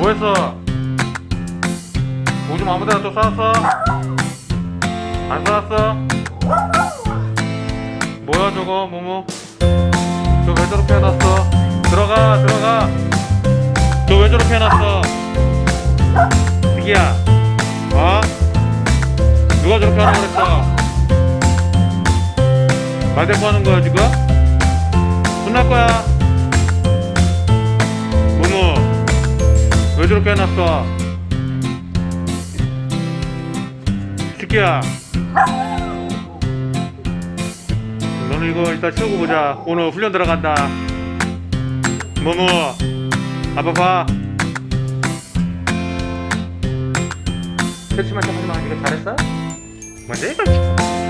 뭐했어? 오줌 아무데나 또 싸웠어? 안 싸웠어? 뭐야 저거 모모 저 왜 저렇게 해놨어? 들어가 들어가 너왜 저렇게 해놨어? 이기야 어? 누가 저렇게 하라고 그랬어? 말 대꾸 하는 거야 지금? 혼날 거야 저렇게 해놨어? 새끼야. 너는 이거 이따 치우고 보자. 오늘 훈련 들어간다. 모모 아빠 봐. 새침한 척 하지마. 이거 잘했어? 이걸